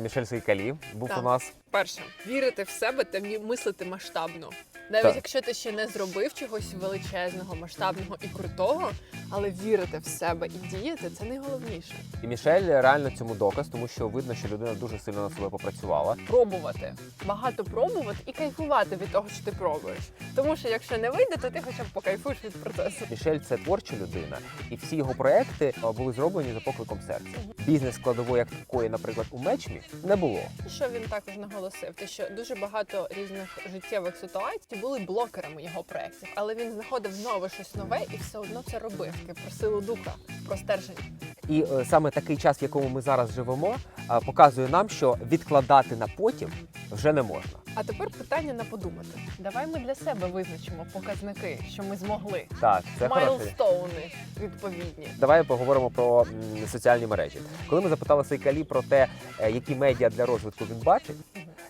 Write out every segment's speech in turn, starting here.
Мішель Сейкалі був Так. у нас. Перше, вірити в себе та вмі- мислити масштабно. Навіть Так. якщо ти ще не зробив чогось величезного, масштабного і крутого, але вірити в себе і діяти це найголовніше. І Мішель реально цьому доказ, тому що видно, що людина дуже сильно на себе попрацювала. Пробувати, багато пробувати і кайфувати від того, що ти пробуєш. Тому що якщо не вийде, то ти хоча б покайфуєш від процесу. Мішель це творча людина, і всі його проекти були зроблені за покликом серця. Бізнес складової як такої, наприклад, у мечмі не було. Що він також наголосив, те, що дуже багато різних життєвих ситуацій були блокерами його проєктів, але він знаходив знову щось нове і все одно це робив. Таке про силу духа, про стержень. І е, саме такий час, в якому ми зараз живемо, показує нам, що відкладати на потім вже не можна. А тепер питання на подумати. Давай ми для себе визначимо показники, що ми змогли. Так, це. Майлстоуни відповідні. Давай поговоримо про м, соціальні мережі. Коли ми запитали Сейкалі про те, е, які медіа для розвитку він бачить,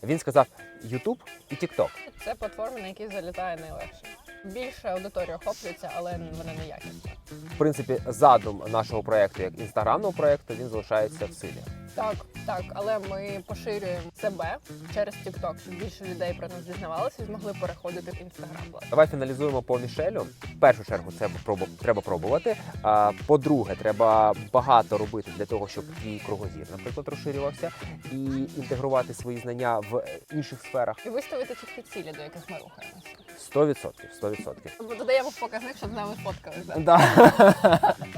він сказав YouTube і TikTok. Це платформи, на які залітає найлегше. Більше аудиторія охоплюється, але вона не якісна. В принципі, задум нашого проекту, як інстаграмного проекту, він залишається в силі. Так, так, але ми поширюємо себе через TikTok, щоб більше людей про нас дізнавалися і змогли переходити в інстаграм. Давай фіналізуємо по Мішелю. В першу чергу це треба пробувати. А по-друге, треба багато робити для того, щоб твій кругозір, наприклад, розширювався, і інтегрувати свої знання в інших сферах. І виставити чіткі цілі, до яких ми рухаємося. 100%, 100%. Додаємо в показник, щоб з нами сфоткалися. Да.